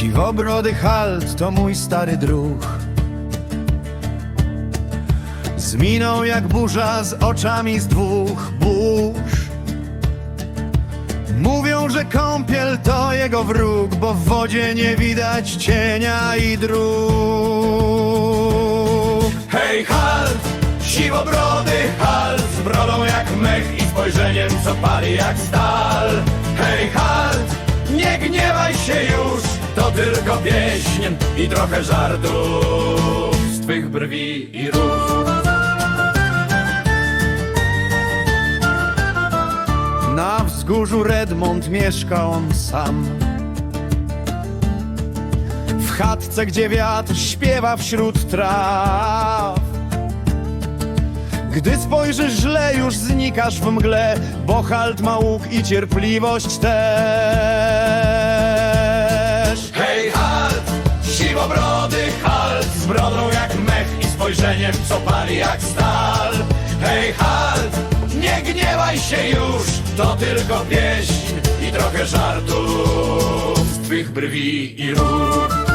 Siwobrody halt to mój stary druh Z miną jak burza, z oczami z dwóch burz Mówią, że kąpiel to jego wróg Bo w wodzie nie widać cienia i dróg Hej, halt! Siwobrody halt! Z brodą jak mech i spojrzeniem, co pali jak stal. Hej, halt! Tylko pieśń i trochę żartów z twych brwi i róż. Na wzgórzu Redmond mieszka on sam. W chatce, gdzie wiatr śpiewa wśród traw. Gdy spojrzysz źle, już znikasz w mgle Bo halt ma łuk i cierpliwość też spojrzeniem, co pali jak stal. Hej, halt! Nie gniewaj się już! To tylko pieśń i trochę żartów z twych brwi i róg.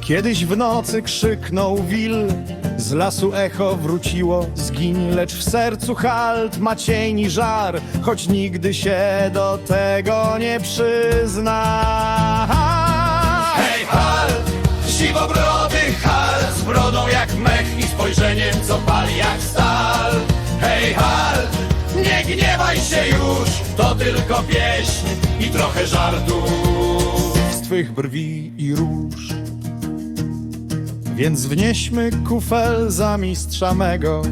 Kiedyś w nocy krzyknął wil Z lasu echo wróciło zgiń Lecz w sercu halt ma cień i żar Choć nigdy się do tego nie przyzna halt! Siwobrody halt! Z brodą jak mech i spojrzeniem, co pali jak stal. Hej, halt! Nie gniewaj się już! To tylko pieśń i trochę żartów. Z twych brwi i róż Więc wnieśmy kufel za mistrza mego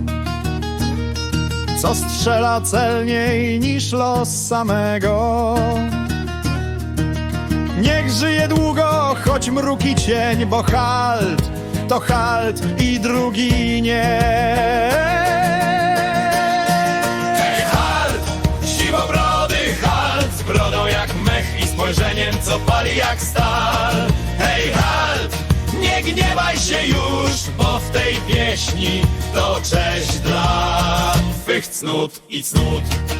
Co strzela celniej niż los samego choć mruki cień, bo halt to halt i drugi nie. Hej, halt! Siwobrody halt! Z brodą jak mech i spojrzeniem, co pali jak stal. Hej, halt! Nie gniewaj się już, bo w tej pieśni to cześć dla twych cnót i cnót.